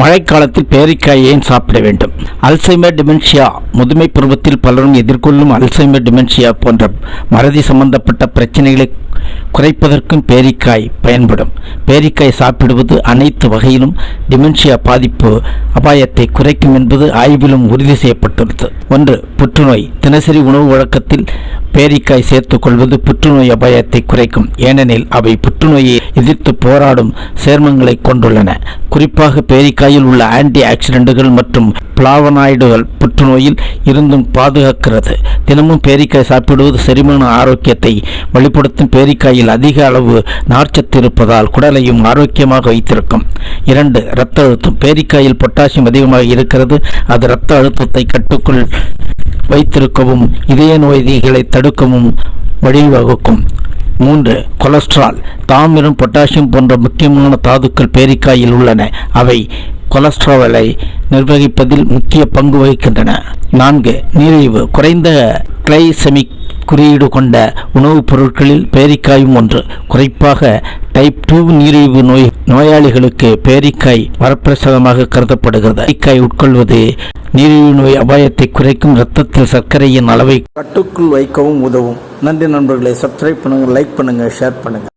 மழைக்காலத்தில் பேரிக்காயை ஏன் சாப்பிட வேண்டும்? அல்சைமர் டிமென்ஷியா முதுமை பருவத்தில் பலரும் எதிர்கொள்ளும் அல்சைமர் டிமென்ஷியா போன்ற மறதி சம்பந்தப்பட்ட பிரச்சனைகளை குறைப்பதற்கும் பேரிக்காய் பயன்படும். பேரிக்காய் சாப்பிடுவது அனைத்து வகையிலும் டிமென்ஷியா பாதிப்பு அபாயத்தை குறைக்கும் என்பது ஆய்விலும் உறுதி செய்யப்பட்டுள்ளது. ஒன்று புற்றுநோய். தினசரி உணவு வழக்கத்தில் பேரிக்காய் சேர்த்துக் கொள்வது புற்றுநோய் அபாயத்தை குறைக்கும். ஏனெனில் அவை புற்றுநோயை எதிர்த்து போராடும் சேர்மங்களை கொண்டுள்ளன. குறிப்பாக பேரிக்காயில் உள்ள ஆன்டி ஆக்சிடென்ட்டுகள் மற்றும் பிளாவனாய்டுகள் புற்றுநோயில் இருந்தும் பாதுகாக்கிறது. தினமும் பேரிக்காய் சாப்பிடுவது செரிமான ஆரோக்கியத்தை வெளிப்படுத்தும் பேரிக்காயில் அதிக அளவு நார்ச்சத்து இருப்பதால் குடலையும் ஆரோக்கியமாக வைத்திருக்கும். இரண்டு இரத்த அழுத்தம். பேரிக்காயில் பொட்டாசியம் அதிகமாக இருக்கிறது. அது இரத்த அழுத்தத்தை கட்டுக்குள் வைத்திருக்கவும் இதய நோய்களை தடுக்கவும் வழிவகுக்கும். மூன்று கொலஸ்ட்ரால். தாமிரம் பொட்டாசியம் போன்ற முக்கியமான தாதுக்கள் பேரிக்காயில் உள்ளன. அவை கொலஸ்ட்ராலை நிர்வகிப்பதில் முக்கிய பங்கு வகிக்கின்றன. நான்கு நீரிழிவு. குறைந்த கிளைசெமிக் குறியீடு கொண்ட உணவுப் பொருட்களில் பேரிக்காயும் ஒன்று. குறிப்பாக டைப் டூ நீரிழிவு நோய் நோயாளிகளுக்கு பேரிக்காய் வரப்பிரசாதமாக கருதப்படுகிறது. பேரிக்காய் உட்கொள்வது நீரிழிவு நோய் அபாயத்தை குறைக்கும் இரத்தத்தில் சர்க்கரையின் அளவை கட்டுக்குள் வைக்கவும் உதவும். நன்றி நண்பர்களை. சப்ஸ்கிரைப் பண்ணுங்கள் லைக் பண்ணுங்கள் ஷேர் பண்ணுங்கள்